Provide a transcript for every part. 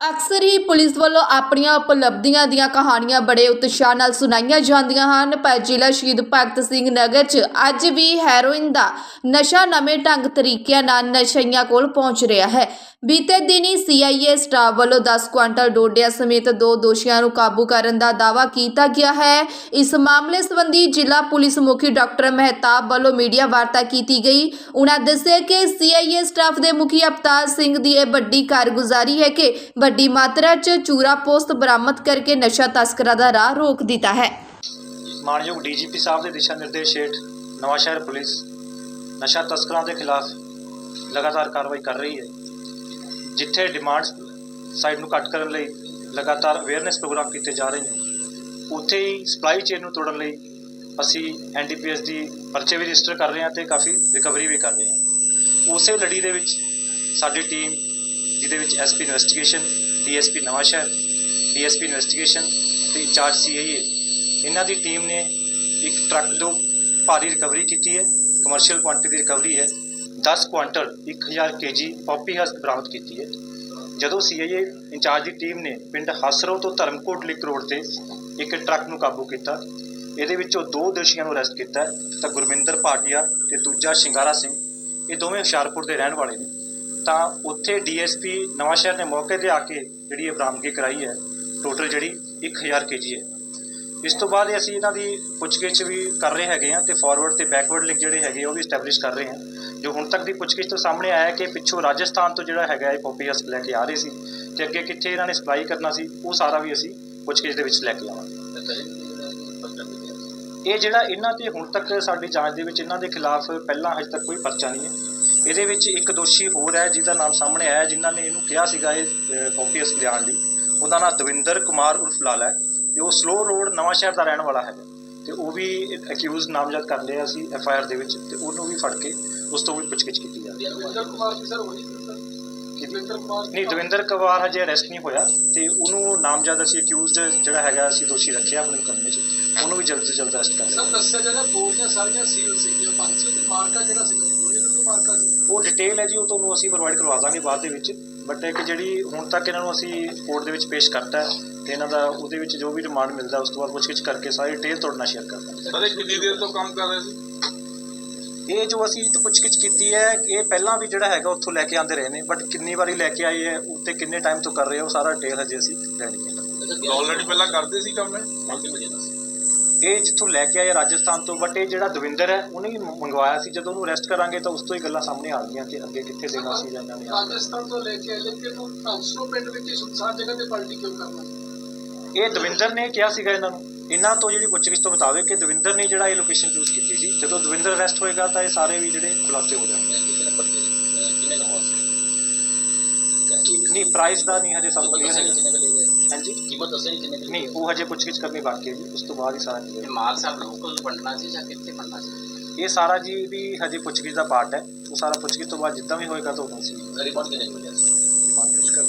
ਅਕਸਰ ਹੀ ਪੁਲਿਸ ਵੱਲੋਂ ਆਪਣੀਆਂ ਉਪਲਬਧੀਆਂ ਦੀਆਂ ਕਹਾਣੀਆਂ ਬੜੇ ਉਤਸ਼ਾਹ ਨਾਲ ਸੁਣਾਈਆਂ ਜਾਂਦੀਆਂ ਹਨ। ਪਰ ਜ਼ਿਲ੍ਹਾ ਸ਼ਹੀਦ ਭਗਤ ਸਿੰਘ ਨਗਰ 'ਚ ਅੱਜ ਵੀ ਹੈਰੋਇਨ ਦਾ ਨਸ਼ਾ ਨਵੇਂ ਢੰਗ ਤਰੀਕਿਆਂ ਨਾਲ ਨਸ਼ਈਆਂ ਕੋਲ ਪਹੁੰਚ ਰਿਹਾ ਹੈ। ਬੀਤੇ ਦਿਨੀ ਸੀਆਈਏ ਸਟਾਫ ਵੱਲੋਂ 10 ਕੁਆਂਟਲ ਡੋਡਿਆਂ ਸਮੇਤ ਦੋ ਦੋਸ਼ੀਆਂ ਨੂੰ ਕਾਬੂ ਕਰਨ ਦਾ ਦਾਅਵਾ ਕੀਤਾ ਗਿਆ ਹੈ। ਇਸ ਮਾਮਲੇ ਸੰਬੰਧੀ ਜ਼ਿਲ੍ਹਾ ਪੁਲਿਸ ਮੁਖੀ ਡਾਕਟਰ ਮਹਿਤਾਬ ਵੱਲੋਂ ਮੀਡੀਆ ਵਾਰਤਾ ਕੀਤੀ ਗਈ। ਉਹਨਾਂ ਦੱਸਿਆ ਕਿ ਸੀਆਈਏ ਸਟਾਫ ਦੇ ਮੁਖੀ ਅਵਤਾਰ ਸਿੰਘ ਦੀ ਇਹ ਵੱਡੀ ਕਾਰਗੁਜ਼ਾਰੀ ਹੈ ਕਿ ਵੱਡੀ ਮਾਤਰਾ 'ਚ ਚੂਰਾ ਪੋਸਤ ਬਰਾਮਦ ਕਰਕੇ ਨਸ਼ਾ ਤਸਕਰਾਂ ਦਾ ਰਾਹ ਰੋਕ ਦਿੱਤਾ ਹੈ। ਮਾਨਯੋਗ ਡੀਜੀਪੀ ਸਾਹਿਬ ਦੇ ਦਿਸ਼ਾ ਨਿਰਦੇਸ਼ ਹੇਠ ਨਵਾਂਸ਼ਹਿਰ ਪੁਲਿਸ ਨਸ਼ਾ ਤਸਕਰਾਂ ਦੇ ਖਿਲਾਫ ਲਗਾਤਾਰ ਕਾਰਵਾਈ ਕਰ ਰਹੀ ਹੈ, ਜਿੱਥੇ ਡਿਮਾਂਡ ਸਾਈਡ ਨੂੰ ਘੱਟ ਕਰਨ ਲਈ ਲਗਾਤਾਰ ਅਵੇਅਰਨੈਸ ਪ੍ਰੋਗਰਾਮ ਕੀਤੇ ਜਾ ਰਹੇ ਨੇ। ਉੱਥੇ ਹੀ ਸਪਲਾਈ ਚੇਨ ਨੂੰ ਤੋੜਨ ਲਈ ਅਸੀਂ ਐਨਡੀਪੀਐਸ ਦੀ ਪਰਚੇ ਵੀ ਰਜਿਸਟਰ ਕਰ ਰਹੇ ਹਾਂ ਤੇ ਕਾਫੀ ਰਿਕਵਰੀ ਵੀ ਕਰ ਰਹੇ ਹਾਂ। ਉਸੇ ਲੜੀ ਦੇ ਵਿੱਚ ਸਾਡੀ ਟੀਮ ਜਿਹਦੇ ਵਿੱਚ SP investigation, DSP Nawanshahr, DSP investigation ਤੇ ਇੰਚਾਰਜ ਸੀਆਈਏ। ਇਹਨਾਂ ਦੀ ਟੀਮ ਨੇ ਇੱਕ ਟਰੱਕ ਤੋਂ ਭਾਰੀ ਰਿਕਵਰੀ ਕੀਤੀ ਹੈ ਕਮਰਸ਼ੀਅਲ ਕੁਆਂਟੀਟੀ ਦੀ ਰਿਕਵਰੀ ਹੈ। 10 ਕੁਆਂਟਲ 1000 ਕੇਜੀ ਪੌਪੀ ਹਸਕ ਬਰਾਮਦ ਕੀਤੀ ਹੈ। ਜਦੋਂ ਸੀਆਈਏ ਇੰਚਾਰਜ ਦੀ ਟੀਮ ਨੇ ਪਿੰਡ ਹਸਰੋ ਤੋਂ ਧਰਮਕੋਟ ਲਿੰਕ ਰੋਡ ਤੇ ਇੱਕ ਟਰੱਕ ਨੂੰ ਕਾਬੂ ਕੀਤਾ, ਇਹਦੇ ਵਿੱਚੋਂ ਦੋ ਦੋਸ਼ੀਆਂ ਨੂੰ ਅਰੈਸਟ ਕੀਤਾ ਤਾਂ ਗੁਰਮਿੰਦਰ ਭਾਟੀਆ ਤੇ ਦੂਜਾ ਸ਼ਿੰਗਾਰਾ ਸਿੰਘ। ਇਹ ਦੋਵੇਂ ਹੁਸ਼ਿਆਰਪੁਰ ਦੇ ਰਹਿਣ ਵਾਲੇ ਨੇ। ਤਾਂ ਉੱਥੇ ਡੀਐਸਪੀ ਨਵਾਂਸ਼ਹਿਰ ਨੇ ਮੌਕੇ ਤੇ ਆ ਕੇ ਜਿਹੜੀ ਇਹ ਬਰਾਮਦਗੀ ਕਰਾਈ ਹੈ ਟੋਟਲ ਜਿਹੜੀ 1000 ਕੇਜੀ ਹੈ। ਇਸ ਤੋਂ ਬਾਅਦ ਅਸੀਂ ਇਹਨਾਂ ਦੀ ਪੁੱਛਗਿੱਛ ਵੀ ਕਰ ਰਹੇ ਹੈਗੇ ਆ ਤੇ ਫਾਰਵਰਡ ਤੇ ਬੈਕਵਰਡ ਲਿੰਕ ਜਿਹੜੇ ਹੈਗੇ ਉਹ ਵੀ ਸਟੈਬਲਿਸ਼ ਕਰ ਰਹੇ ਹਾਂ। ਜੋ ਹੁਣ ਤੱਕ ਦੀ ਪੁੱਛਗਿੱਛ ਤੋਂ ਸਾਹਮਣੇ ਆਇਆ ਕਿ ਪਿੱਛੋਂ ਰਾਜਸਥਾਨ ਤੋਂ ਜਿਹੜਾ ਹੈਗਾ ਇਹ ਪੋਪੀ ਹਸਕ ਲੈ ਕੇ ਆ ਰਹੇ ਸੀ ਤੇ ਅੱਗੇ ਕਿੱਥੇ ਇਹਨਾਂ ਨੇ ਸਪਲਾਈ ਕਰਨਾ ਸੀ, ਉਹ ਸਾਰਾ ਵੀ ਅਸੀਂ ਪੁੱਛਗਿੱਛ ਦੇ ਵਿੱਚ ਲੈ ਕੇ ਆਵਾਂਗੇ। ਇਹ ਜਿਹੜਾ ਇਹਨਾਂ ਤੇ ਹੁਣ ਤੱਕ ਸਾਡੀ ਜਾਂਚ ਦੇ ਵਿੱਚ ਇਹਨਾਂ ਦੇ ਖਿਲਾਫ ਪਹਿਲਾਂ ਹਜੇ ਤੱਕ ਕੋਈ ਪਰਚਾ ਨਹੀਂ ਹੈ। ਇਹਦੇ ਵਿੱਚ ਇੱਕ ਦੋਸ਼ੀ ਹੋਰ ਹੈ ਜਿਹਦਾ ਨਾਮ ਸਾਹਮਣੇ ਆਇਆ ਜਿਨ੍ਹਾਂ ਨੇ ਇਹਨੂੰ ਕਿਹਾ ਸੀਗਾ ਇਹ ਹਸਕ ਲਿਆਉਣ ਲਈ। ਉਹਦਾ ਨਾਮ ਦਵਿੰਦਰ ਕੁਮਾਰ ਉਰਫ ਲਾਲ ਹੈ ਤੇ ਉਹ ਸਲੋ ਰੋਡ ਨਵਾਂ ਸ਼ਹਿਰ ਦਾ ਰਹਿਣ ਵਾਲਾ ਹੈਗਾ। ਤੇ ਉਹ ਵੀ ਅਕਿਊਜ਼ ਨਾਮਜ਼ਦ ਕਰ ਲਿਆ ਸੀ ਐਫ ਆਈ ਆਰ ਦੇ ਵਿੱਚ ਤੇ ਉਹਨੂੰ ਵੀ ਫੜ ਕੇ ਉਸ ਤੋਂ ਵੀ ਪੁੱਛਗਿੱਛ ਕੀਤੀ ਜਾ ਰਹੀ ਹੈ। Davinder Kumar ji sir sir? ਨਹੀਂ ਦਵਿੰਦਰ ਕੁਮਾਰ ਹਜੇ ਅਰੈਸਟ ਨਹੀਂ ਹੋਇਆ ਤੇ ਉਹਨੂੰ ਨਾਮਜ਼ਦ ਅਸੀਂ ਅਕਿਊਜ਼ਡ ਜਿਹੜਾ ਹੈਗਾ ਅਸੀਂ ਦੋਸ਼ੀ ਰੱਖਿਆ ਆਪਣੇ ਮੁਕੱਦਮੇ 'ਚ। ਉਹਨੂੰ ਵੀ ਜਲਦ ਤੋਂ ਜਲਦ ਅਰੈਸਟ ਕਰ ਸਰ ਲਿਆ ਦੱਸਿਆ ਜਾਂਦਾ ਬੋਰੀਆਂ ਸਾਰੀਆਂ ਸੀਲ ਸੀਗੀਆਂ ਪੰਜ ਸੌ ਤੇ ਮਾਰਕਾ ਜਿਹੜਾ ਉਹ ਡਿਟੇਲ ਹੈ ਜੀ ਉਹ ਤੁਹਾਨੂੰ ਅਸੀਂ ਪ੍ਰੋਵਾਈਡ ਕਰਵਾ ਦਾਂਗੇ ਬਾਅਦ ਦੇ ਵਿੱਚ। ਬਟ ਇੱਕ ਜਿਹੜੀ ਹੁਣ ਤੱਕ ਇਹਨਾਂ ਨੂੰ ਅਸੀਂ ਕੋਰਟ ਦੇ ਵਿੱਚ ਪੇਸ਼ ਕਰਤਾ ਹੈ ਤੇ ਇਹਨਾਂ ਦਾ ਉਹਦੇ ਵਿੱਚ ਜੋ ਵੀ ਰਿਮਾਂਡ ਮਿਲਦਾ ਉਸ ਤੋਂ ਬਾਅਦ ਪੁੱਛਗਿੱਛ ਕਰਕੇ ਸਾਰੀ ਡਿਟੇਲ ਤੁਹਾਡੇ ਨਾਲ ਸ਼ੇਅਰ ਕਰ ਦਾਂਗੇ। ਸਰ ਇਹ ਕਿੰਨੀ ਦੇਰ ਤੋਂ ਕੰਮ ਕਰ ਰਹੇ ਸੀ? ਇਹ ਜੋ ਅਸੀਂ ਇਹ ਤੋਂ ਪੁੱਛਗਿੱਛ ਕੀਤੀ ਹੈ ਇਹ ਪਹਿਲਾਂ ਵੀ ਜਿਹੜਾ ਹੈਗਾ ਉੱਥੋਂ ਲੈ ਕੇ ਆਂਦੇ ਰਹੇ ਨੇ ਬਟ ਕਿੰਨੀ ਵਾਰੀ ਲੈ ਕੇ ਆਏ ਹੈ ਉੱਤੇ ਕਿੰਨੇ ਟਾਈਮ ਤੋਂ ਕਰ ਰਹੇ ਹੋ ਸਾਰਾ ਡਿਟੇਲ ਹਜੇ ਅਸੀਂ ਲੈਣੀ ਹੈ। ਆਲਰੇਡੀ ਪਹਿਲਾਂ ਕਰਦੇ ਸੀ ਕੰਮ ਇਹ? ਇਹ ਜਿੱਥੋਂ ਲੈ ਕੇ ਆਏ ਰਾਜਸਥਾਨ ਤੋਂ ਬਟ ਇਹ ਜਿਹੜਾ ਦਵਿੰਦਰ ਹੈ ਉਹਨੇ ਹੀ ਮੰਗਵਾਇਆ ਸੀ। ਜਦੋਂ ਉਹਨੂੰ ਅਰੈਸਟ ਕਰਾਂਗੇ ਤਾਂ ਉਸ ਤੋਂ ਹੀ ਗੱਲਾਂ ਸਾਹਮਣੇ ਆ ਗਈਆਂ ਕਿ ਅੱਗੇ ਕਿੱਥੇ ਦੇਣਾ ਸੀ ਜਾਂ ਇਹਨਾਂ ਨੇ। ਰਾਜਸਥਾਨ ਤੋਂ ਲੈ ਕੇ ਆਏ ਲੇਕਿਨ ਉਹ ਹੰਸਲੋ ਪਿੰਡ ਵਿੱਚ ਹੀ ਸੁਨਸਾਨ ਜਗ੍ਹਾ ਤੇ ਪਲਟੀ ਕਿਉਂ ਕਰਨਾ ਇਹ ਦਵਿੰਦਰ ਨੇ ਕਿਹਾ ਸੀਗਾ ਇਹਨਾਂ ਨੂੰ। ਇਹਨਾਂ ਤੋਂ ਜਿਹੜੀ ਪੁੱਛਗਿੱਛ ਤੋਂ ਮੁਤਾਬਕ ਕਿ ਦਵਿੰਦਰ ਨੇ ਜਿਹੜਾ ਇਹ ਲੋਕੇਸ਼ਨ ਚੂਜ਼ ਕੀਤੀ ਸੀ ਜਦੋਂ ਦਵਿੰਦਰ ਅਰੈਸਟ ਹੋਏਗਾ ਤਾਂ ਇਹ ਸਾਰੇ ਵੀ ਜਿਹੜੇ ਖੁਲਾਸੇ ਹੋ ਜਾਣਗੇ। ਨਹੀਂ ਪ੍ਰਾਈਸ ਦਾ ਨਹੀਂ ਹਜੇ ਸਾਨੂੰ ਕਲੀਅਰ ਹੈ ਹਾਂਜੀ? ਕੀਮਤ ਦੱਸੇ ਨਹੀਂ ਕਿੰਨੇ ਕੁ ਨਹੀਂ ਉਹ ਹਜੇ ਪੁੱਛਗਿੱਛ ਕਰਨੀ ਬਾਕੀ ਹੈ ਜੀ ਉਸ ਤੋਂ ਬਾਅਦ ਹੀ ਸਾਰਾ clear ਇਹ ਮਾਲ ਸਾਹਿਬ ਲੋਕਲ ਵੰਡਣਾ ਸੀ ਜਾਂ ਕਿੱਥੇ ਵੰਡਣਾ ਸੀ? ਇਹ ਸਾਰਾ ਜੀ ਵੀ ਹਜੇ ਪੁੱਛਗਿੱਛ ਦਾ ਪਾਰਟ ਹੈ ਉਹ ਸਾਰਾ ਪੁੱਛਗਿੱਛ ਤੋਂ ਬਾਅਦ ਜਿੱਦਾਂ ਵੀ ਹੋਏਗਾ ਤਾਂ ਉਹ ਅਸੀਂ ਰਿਪੋਰਟ ਕਿੰਨੇ ਮਿਲਿਆ ਸੀ? ਰਿਮਾਂਡ ਪੇਸ਼ ਕਰ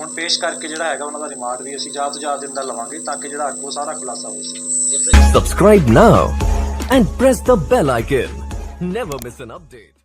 ਹੁਣ ਪੇਸ਼ ਕਰਕੇ ਜਿਹੜਾ ਹੈਗਾ ਉਹਨਾਂ ਦਾ ਰਿਮਾਂਡ ਵੀ ਅਸੀਂ ਜ਼ਿਆਦਾ ਤੋਂ ਜ਼ਿਆਦਾ ਦਿਨ ਦਾ ਲਵਾਂਗੇ ਤਾਂ ਕਿ ਜਿਹੜਾ ਅੱਗੋਂ ਸਾਰਾ ਖੁਲਾਸਾ ਹੋ ਸਕੇ। Subscribe now and press the bell icon. Never miss an update.